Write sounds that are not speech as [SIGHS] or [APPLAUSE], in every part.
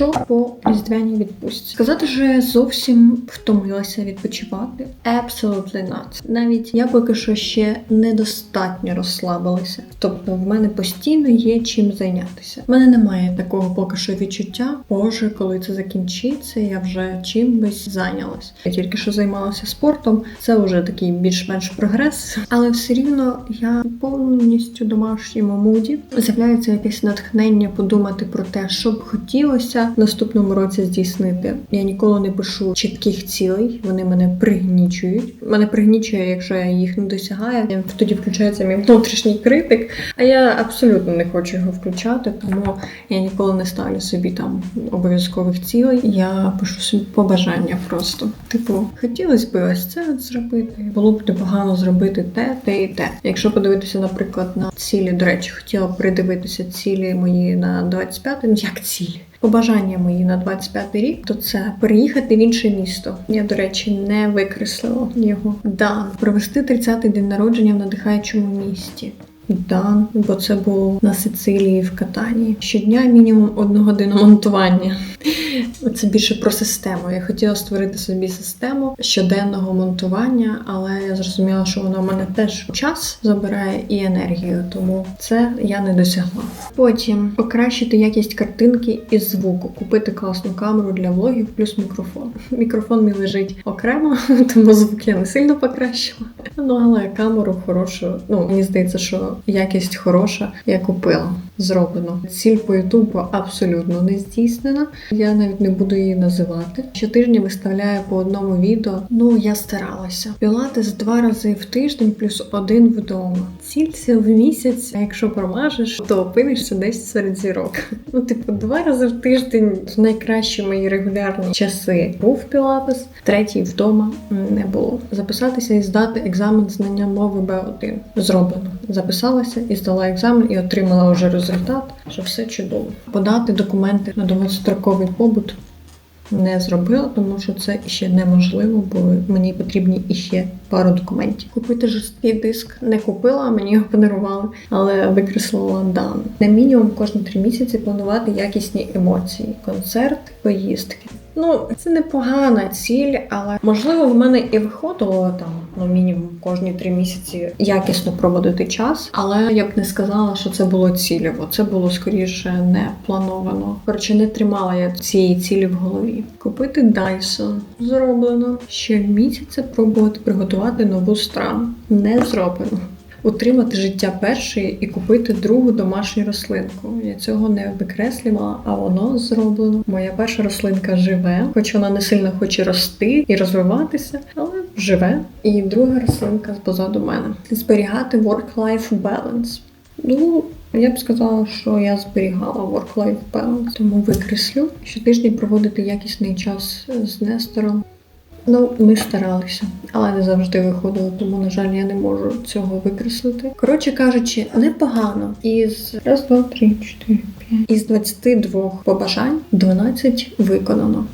Значить, що по різдвяній відпустці? Сказати, що я зовсім втомилася відпочивати. Absolutely not. Навіть я поки що ще недостатньо розслабилася. Тобто, в мене постійно є чим зайнятися. В мене немає такого поки що відчуття. Боже, коли це закінчиться, я вже чимось зайнялась. Я тільки що займалася спортом. Це вже такий більш-менш прогрес, але все рівно я повністю домашньому муді. З'являється якесь натхнення подумати про те, що б хотілося в наступному році здійснити. Я ніколи не пишу чітких цілей, вони мене пригнічують. Мене пригнічує, якщо я їх не досягаю. Тоді включається мій внутрішній критик. А я абсолютно не хочу його включати, тому я ніколи не ставлю собі там обов'язкових цілей. Я пишу собі побажання просто. Типу, хотілося б ось це зробити. Було б непогано зробити те, те і те. Якщо подивитися, наприклад, на цілі, до речі, хотіла б придивитися цілі мої на 25 ну як цілі. Побажання мої на 25 рік, то це переїхати в інше місто. Я, до речі, не викреслила його. Да, провести 30-й день народження в надихаючому місті. Да, бо це було на Сицилії в Катанії. Щодня мінімум одну годину монтування. Це більше про систему. Я хотіла створити собі систему щоденного монтування, але я зрозуміла, що вона в мене теж час забирає і енергію, тому це я не досягла. Потім покращити якість картинки і звуку, купити класну камеру для влогів, плюс мікрофон. Мікрофон мій лежить окремо, [LAUGHS] тому звук я не сильно покращила. Ну але камеру хорошу. Ну мені здається, що якість хороша. Я купила. Зроблено. Ціль по Ютубу абсолютно не здійснена. Я навіть не буду її називати. Щотижня виставляю по одному відео. Ну я старалася. Пілатес два рази в тиждень, плюс один вдома. Цілься в місяць. А якщо промажеш, то опинишся десь серед зірок. Ну, типу, два рази в тиждень в найкращі мої регулярні часи був пілатес, третій вдома не було. Записатися і здати екзамен знання мови Б1. Зроблено. Записалася і здала екзамен і отримала вже результат, що все чудово. Подати документи на довгостроковий побут не зробила, тому що це ще неможливо, бо мені потрібні іще пару документів. Купити жорсткий диск не купила, а мені його подарували, але викреслила дані. На мінімум кожні три місяці планувати якісні емоції, концерт, поїздки. Ну, це непогана ціль, але можливо в мене і виходило там ну мінімум кожні три місяці якісно проводити час. Але я б не сказала, що це було цільово. Це було скоріше не плановано. Коротше, не тримала я цієї цілі в голові. Купити Dyson зроблено ще місяця пробувати приготувати нову страву. Не зроблено. Утримати життя першої і купити другу домашню рослинку. Я цього не викреслювала, а воно зроблено. Моя перша рослинка живе, хоч вона не сильно хоче рости і розвиватися, але живе. І друга рослинка позаду мене. Зберігати work-life balance. Ну, я б сказала, що я зберігала work-life balance, тому викреслю. Щотижня проводити якісний час з Нестором. Ну, ми старалися, але не завжди виходило, тому, на жаль, я не можу цього викреслити. Коротше кажучи, непогано. Із раз, два, три, чотири, п'ять. Із 22 побажань 12 виконано.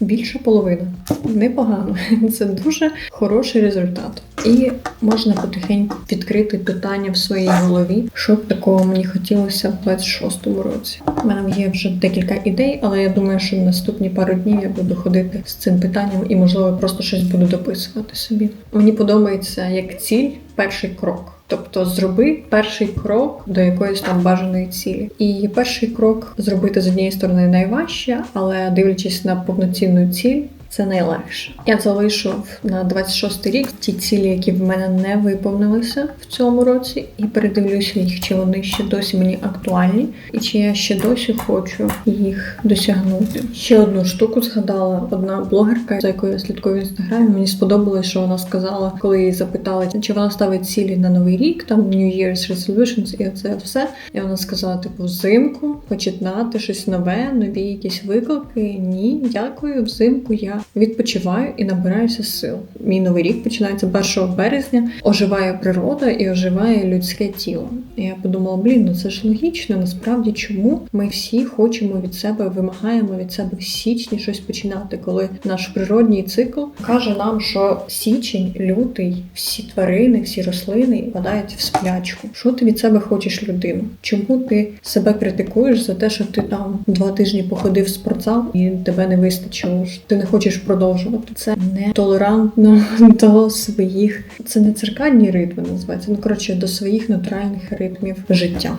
Більше половини. Непогано. [LAUGHS] Це дуже хороший результат. І можна потихеньку відкрити питання в своїй голові, що б такого мені хотілося в 26-му році. У мене є вже декілька ідей, але я думаю, що в наступні пару днів я буду ходити з цим питанням і, можливо, просто щось буду дописувати собі. Мені подобається як ціль перший крок. Тобто зроби перший крок до якоїсь там бажаної цілі. І перший крок зробити з однієї сторони найважче, але дивлячись на повноцінну ціль. Це найлегше. Я залишу на 26 рік ті цілі, які в мене не виповнилися в цьому році, і передивлюся їх, чи вони ще досі мені актуальні, і чи я ще досі хочу їх досягнути. Ще одну штуку згадала одна блогерка, за якою я слідкую в інстаграмі. Мені сподобалось, що вона сказала, коли її запитали, чи вона ставить цілі на новий рік, там New Year's Resolutions і оце все. І вона сказала: типу, взимку починати щось нове, нові якісь виклики. Ні, дякую. Взимку я відпочиваю і набираюся сил. Мій новий рік починається 1 березня. Оживає природа і оживає людське тіло. І я подумала, блін, ну це ж логічно. Насправді, чому ми всі хочемо від себе, вимагаємо від себе в січні щось починати, коли наш природній цикл каже нам, що січень, лютий, всі тварини, всі рослини впадають в сплячку. Що ти від себе хочеш, людину? Чому ти себе критикуєш за те, що ти там два тижні походив в спортзал і тебе не вистачило? Ти не хочеш продовжувати? Це не толерантно [LAUGHS] до своїх, це не циркадні ритми називається. Ну коротше, до своїх натуральних ритмів життя.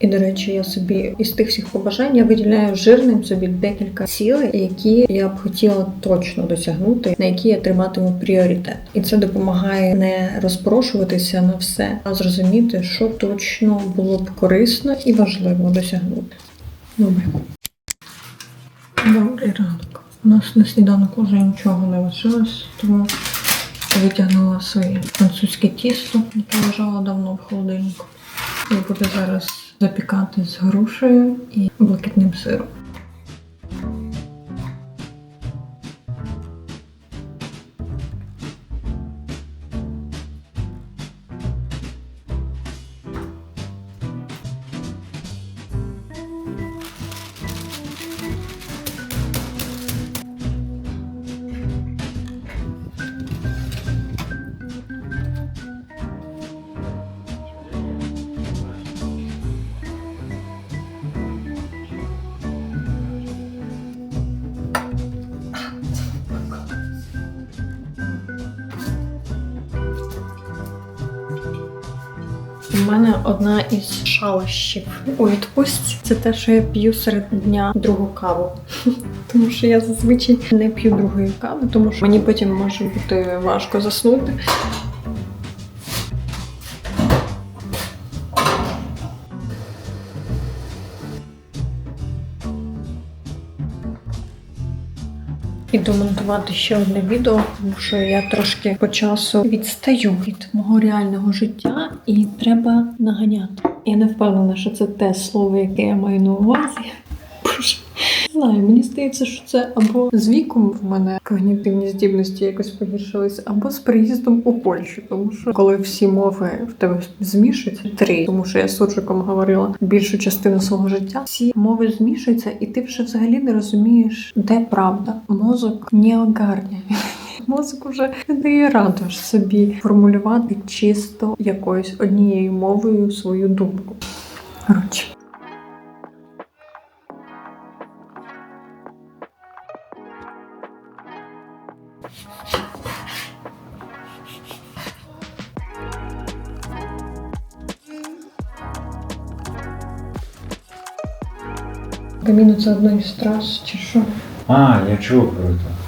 І, до речі, я собі із тих всіх побажань я виділяю жирним собі декілька цілей, які я б хотіла точно досягнути, на які я триматиму пріоритет. І це допомагає не розпорошуватися на все, а зрозуміти, що точно було б корисно і важливо досягнути. Добре. Добрий ранок. У нас на сніданок вже нічого не лишилось, тому витягнула своє французьке тісто, яке лежало давно в холодильнику. Я буду зараз запікати з грушею і блакитним сиром. Із шалощів у відпустці це те, що я п'ю серед дня другу каву. [LAUGHS] Тому що я зазвичай не п'ю другої кави, тому що мені потім може бути важко заснути. І домонтувати ще одне відео, тому що я трошки по часу відстаю від мого реального життя і треба наганяти. Я не впевнена, що це те слово, яке я маю на увазі. Знаю, мені здається, що це або з віком в мене когнітивні здібності якось погіршились, або з приїздом у Польщу. Тому що коли всі мови в тебе змішуються, три, тому що я з суржиком говорила більшу частину свого життя, всі мови змішуються, і ти вже взагалі не розумієш, де правда. Мозок не огарняє. Мозок вже не дає раду ж собі формулювати чисто якоюсь однією мовою свою думку. Коротше. Каміно це одна із трас, чи що? А, я чув про це.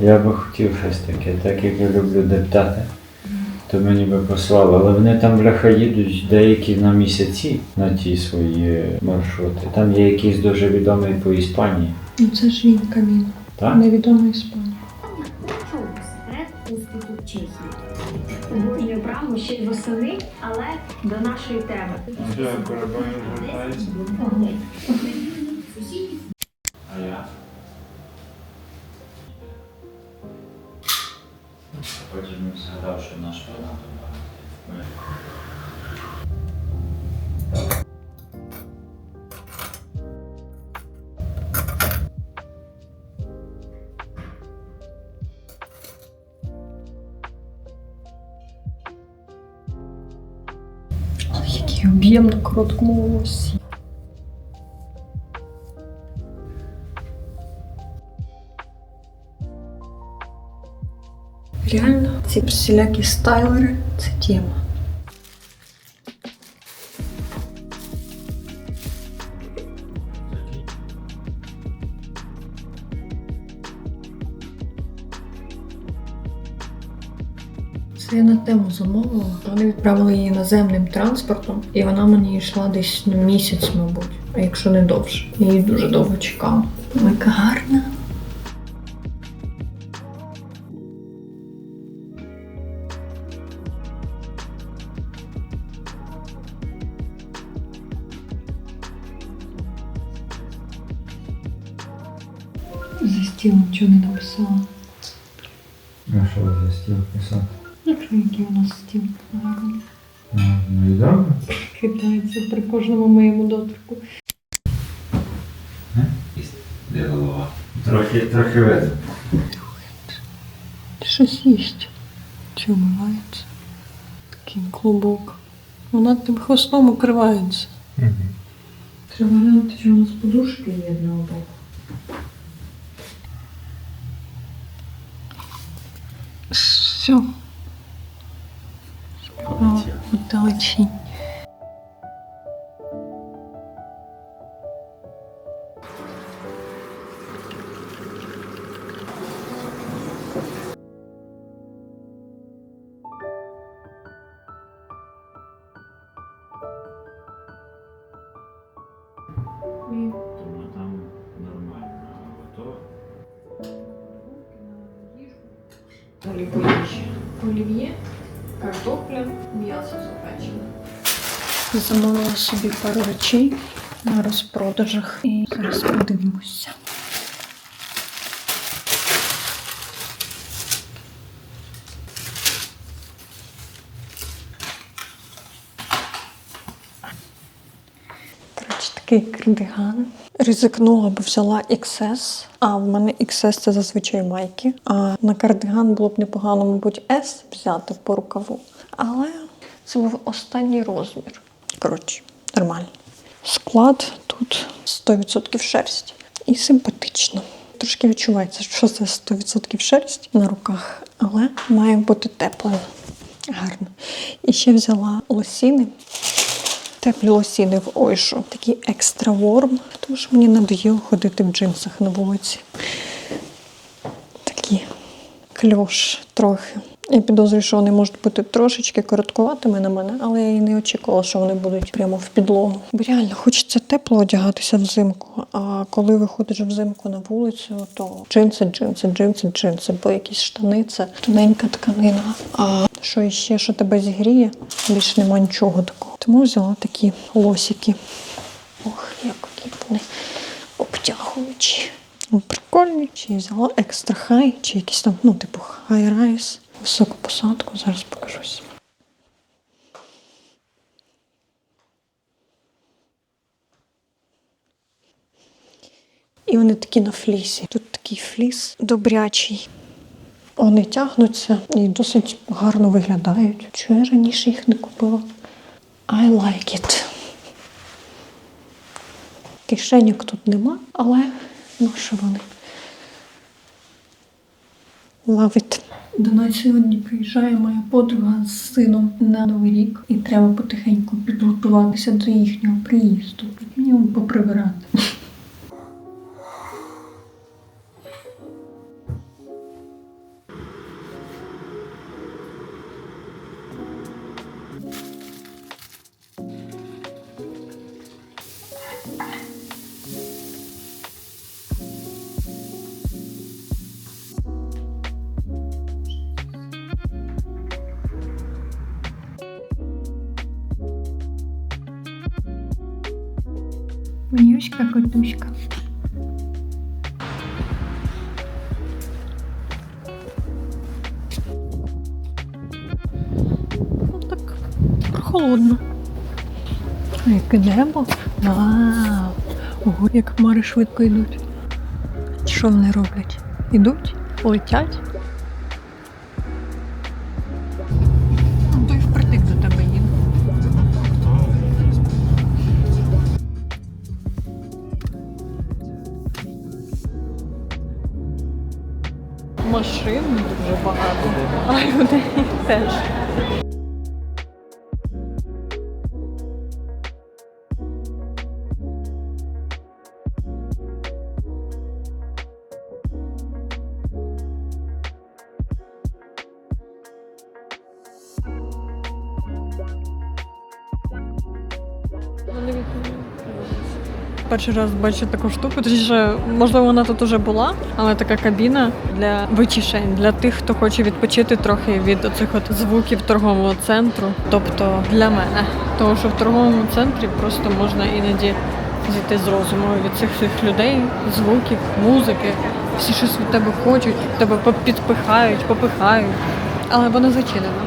Я би хотів щось таке, так як я люблю дептати, то мені би послали. Але вони там бляха їдуть деякі на місяці на ті свої маршрути. Там є якийсь дуже відомий по Іспанії. Ну це ж він каміно. Так? Невідома Іспанія. Чому секрет успіху в Чехії? Обожнюю браму ще й восени, але до нашої теми. Що наш панат Який об'єм на короткому волосі. Ці всілякі стайлери це тема. Це я на тему замовила. Вони відправили її наземним транспортом, і вона мені йшла десь місяць, мабуть, а якщо не довше. Я її дуже довго чекала. Яка гарна. Стіл писати? Який у нас стіл гарний. Ну і добре. Хитається при кожному моєму дотику. Де голова? Трохи, трохи видно. Щось їсть. Чи вмивається? Такий клубок. Вона тим хвостом укривається. Треба глянути, чи у нас подушки є для обох. Все. Справа вдалечінь. Собі пару речей на розпродажах і зараз подивимося. Такий кардиган. Ризикнула, бо взяла XS, а в мене XS це зазвичай майки. А на кардиган було б непогано, мабуть, S взяти по рукаву. Але це був останній розмір. Коротше, нормально. Склад тут 100% шерсть. І симпатично. Трошки відчувається, що це 100% шерсть на руках, але має бути тепло. Гарно. І ще взяла лосіни. Теплі лосіни в Ойшу. Такі екстра ворм, тому що мені надоїло ходити в джинсах на вулиці. Такі кльош трохи. Я підозрюю, що вони можуть бути трошечки короткуватими на мене, але я і не очікувала, що вони будуть прямо в підлогу. Бо реально хочеться тепло одягатися взимку. А коли виходиш взимку на вулицю, то джинси, джинси, джинси, джинси, бо якісь штани це тоненька тканина. А що іще, що тебе зігріє, більш нема нічого такого. Тому взяла такі лосики. Ох, які вони обтягуючі. Прикольні. Чи я взяла екстра хай, чи якийсь там, ну, типу, хай райс. Високу посадку, зараз покажусь. І вони такі на флісі. Тут такий фліс добрячий. Вони тягнуться і досить гарно виглядають. Чого я раніше їх не купила? I like it. Кишеньок тут нема, але що вони. Love. До нас сьогодні приїжджає моя подруга з сином на Новий рік, і треба потихеньку підготуватися до їхнього приїзду. Мінімум поприбирати. Яке! Ого, як хмари швидко йдуть. Що вони роблять? Ідуть? Летять? Перший раз бачу таку штуку, точніше, можливо, вона тут уже була, але така кабіна для вичішень, для тих, хто хоче відпочити трохи від оцих от звуків торгового центру. Тобто для мене. Тому що в торговому центрі просто можна іноді зійти з розуму від цих всіх людей, звуків, музики. Всі щось від тебе хочуть, тебе підпихають, попихають. Але воно зачинено.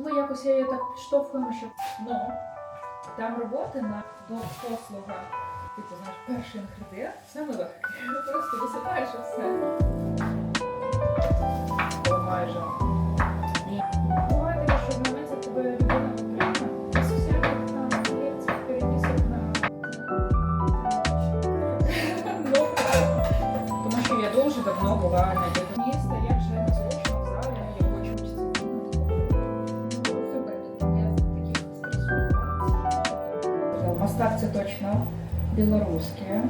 Ми якось я її так підштовхуємо, що ну там роботи на до послуга. Типу, знаєш, перший інгредієнт, саме легке. [LAUGHS] Просто висипаєш і все. О, майже. Буває таке, що в моменті тебе людина потрібна, а сусідка на столівці на Ну, тому що я дуже давно була на Мастак це точно білоруське,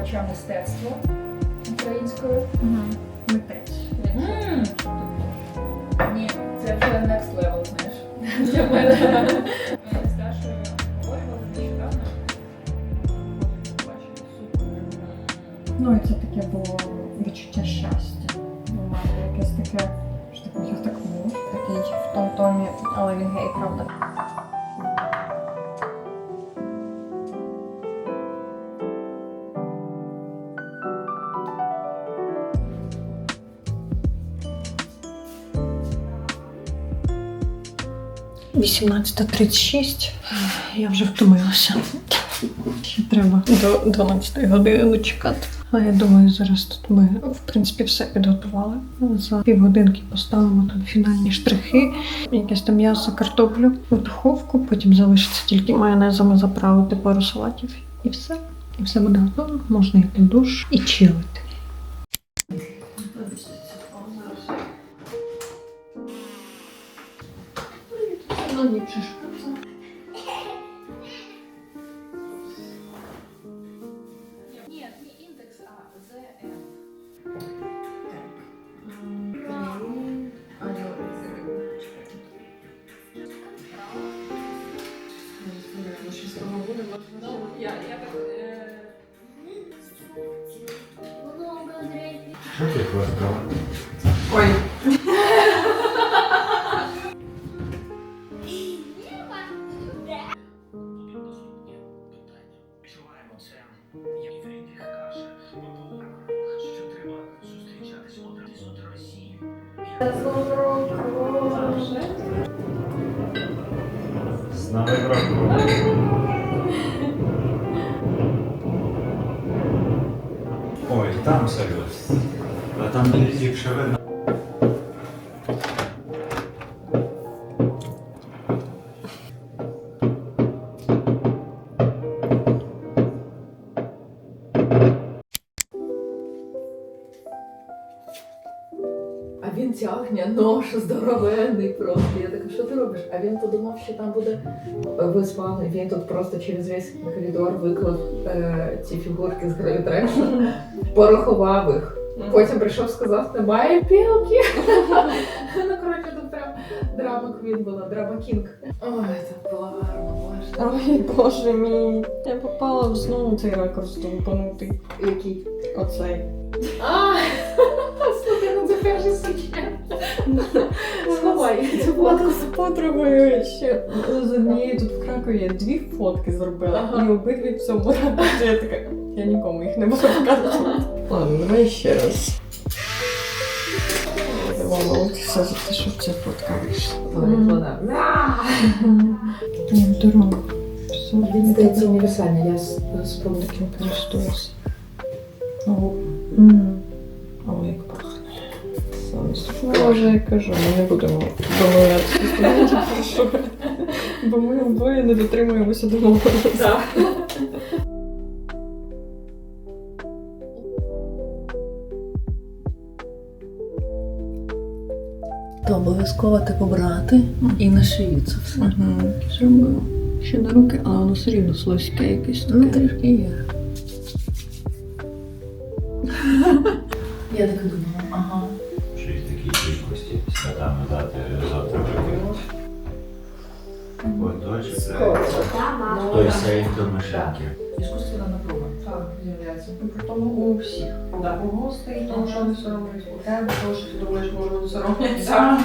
хоча мистецтво українською. Митець. Ні, це вже next level, знаєш. [LAUGHS] Для мене. Я з Дашою нещодавно. Супер. Ну і це таке було відчуття щастя. У мене якесь таке, що таке, я так. Такий в тому томі, але він гей, правда. Вісімнадцята тридцять шість. Я вже втомилася. Ще треба до 12 години дочекати. Але я думаю, зараз тут ми в принципі все підготували. За півгодинки поставимо тут фінальні штрихи, якесь там м'ясо, картоплю у духовку. Потім залишиться тільки майонезами заправити пару салатів і все. І все буде готово. Можна йти в душ і чилити. Ліпше ж. З Новим роком. Ой, там серйозно. А там якщо видно. Що там буде ви. Він тут просто через весь коридор виклав е, ці фігурки з Треші, [LAUGHS] порахував їх. Потім прийшов, сказав, немає пілки. [LAUGHS] ну, коротше, тут прям драма квін була, драма кінг. Ой, це було гарно, боже. Ой, боже мій. Я попала в знову цей ракурс довбанутий. Який? Оцей. А, [LAUGHS] слухай, ну це перше січня. Цю фотку. з подругою ще з однієї тут в Кракові я дві фотки зробила. Ага. І обидві в цьому. Я така, я нікому їх не буду показувати. Ладно, давай ще раз. Молодця за те, що ця фотка вийшла. Вона. Дорогу. Все, Він здається універсальний, я з з таким користуюся. М. Як пахне. Саме Я вже кажу, ми не будемо домовлятися, бо ми обоє не дотримуємося домовленості. То обов'язково типу брати і на шию це все. Угу. Зробила. Ще на руки, але воно все рівно слизьке якесь Ну, трішки є. Я так і думала, До машинки. Іскусственна напруга. Так, з'являється. При тому у всіх. Да. У гостей, тому що вони соромляться. У тебе, тому що ти думаєш, може, вони соромляться.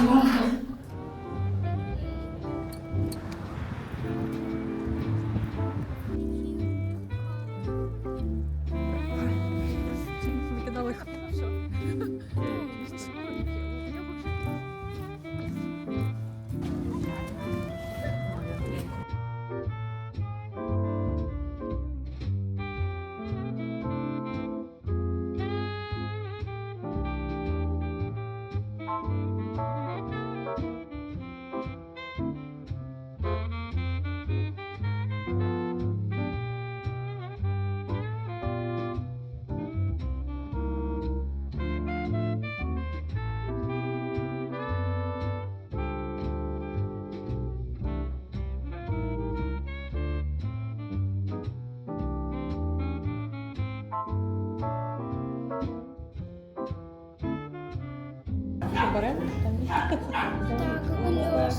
Чуєш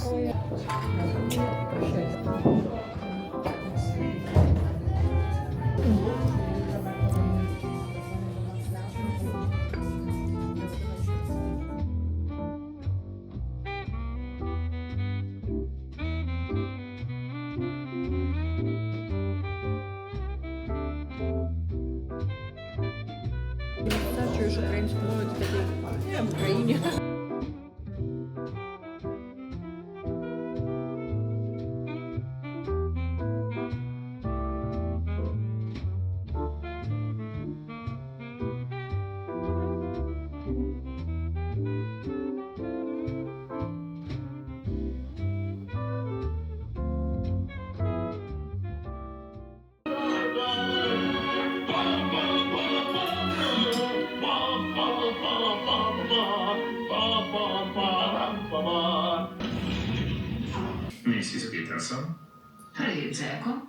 Місіс Пітерсон. Привіт, Джеко.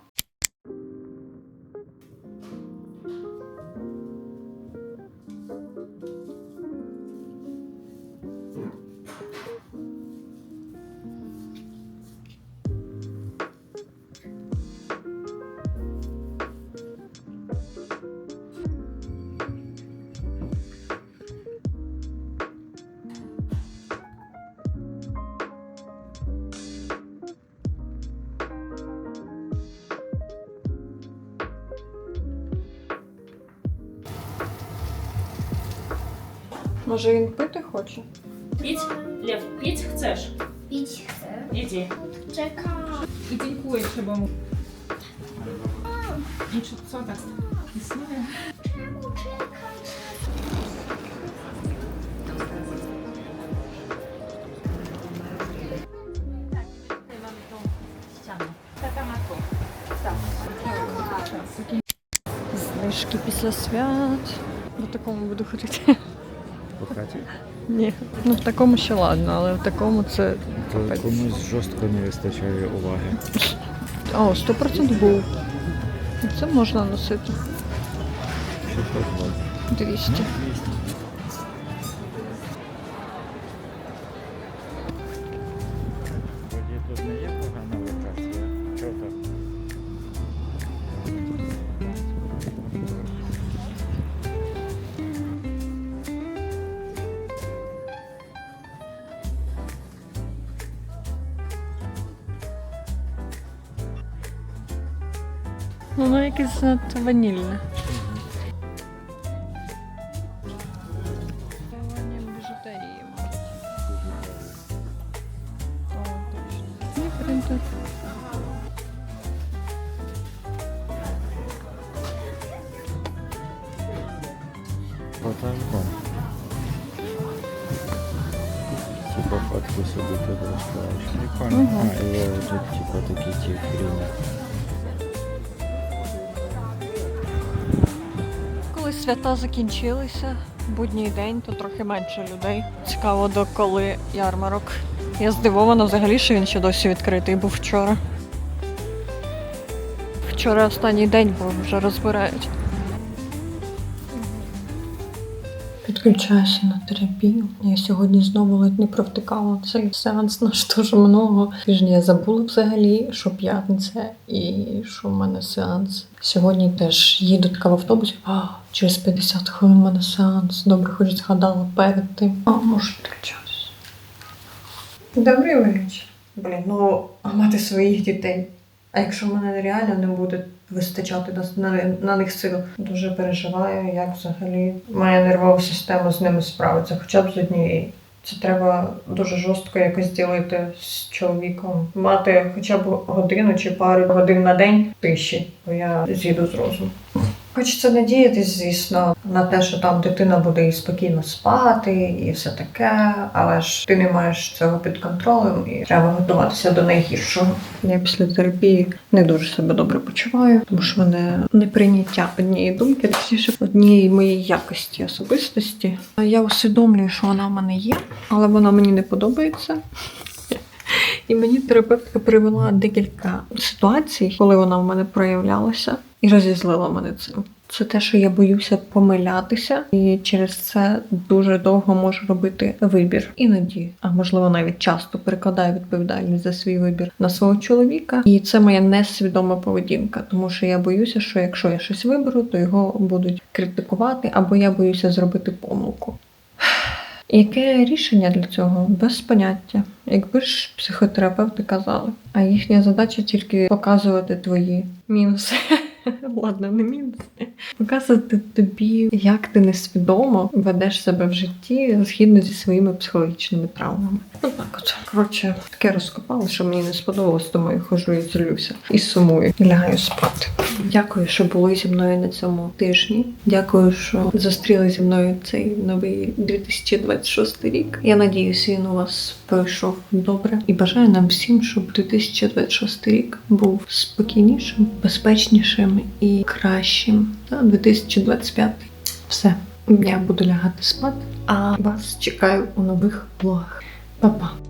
Може він пити хоче? Піть? Лев, піть chcesz? Піч це. Іди. Чекай. І тінькує, щоб йому. І що це так існує? Знижки після свят. В такому буду ходити. Хаті? Ні. Ну в такому ще ладно, але в такому це. То комусь жорстко не вистачає уваги. О, 100% був. Це можна носити. 200. Воно якесь надто ванільне. Закінчилися, будній день, то трохи менше людей. Цікаво, доколи ярмарок. Я здивована взагалі, що він ще досі відкритий був вчора. Вчора останній день, бо вже розбирають. Підключаюся на терапію. Я сьогодні знову ледь не провтикала цей сеанс наш дуже много. Тижні я забула взагалі, що п'ятниця і що в мене сеанс. Сьогодні теж їду така в автобусі. А, через 50 хвилин в мене сеанс. Добре, хоч згадала перед тим. А, можу підключатися. Добрий вечір. Блін, ну мати своїх дітей. А якщо в мене реально не буде вистачати на, на, на них сил, дуже переживаю, як взагалі моя нервова система з ними справиться, хоча б з однією. Це треба дуже жорстко якось ділити з чоловіком. Мати хоча б годину чи пару годин на день тиші, бо я з'їду з розуму. Хочеться надіятись, звісно, на те, що там дитина буде і спокійно спати, і все таке, але ж ти не маєш цього під контролем і треба готуватися до найгіршого. Я після терапії не дуже себе добре почуваю, тому що мене неприйняття однієї думки, точніше однієї моєї якості особистості. Я усвідомлюю, що вона в мене є, але вона мені не подобається. І мені терапевтка привела декілька ситуацій, коли вона в мене проявлялася, і розізлила мене цим. Це те, що я боюся помилятися, і через це дуже довго можу робити вибір. Іноді, а можливо навіть часто перекладаю відповідальність за свій вибір на свого чоловіка. І це моя несвідома поведінка, тому що я боюся, що якщо я щось виберу, то його будуть критикувати, або я боюся зробити помилку. [SIGHS] Яке рішення для цього? Без поняття. Якби ж психотерапевти казали. А їхня задача тільки показувати твої мінуси. [LAUGHS] [LAUGHS] Ладно, не мінуси. Показувати тобі, як ти несвідомо ведеш себе в житті згідно зі своїми психологічними травмами. Отак от. Коротше, таке розкопало, що мені не сподобалось, тому я хожу і злюся. І сумую, лягаю спати. Дякую, що були зі мною на цьому тижні. Дякую, що зустріли зі мною цей новий 2026 рік. Я надіюся, він у вас пройшов добре. І бажаю нам всім, щоб 2026 рік був спокійнішим, безпечнішим і кращим. Та 2025. Все. Я буду лягати спати, а вас чекаю у нових влогах. Па-па!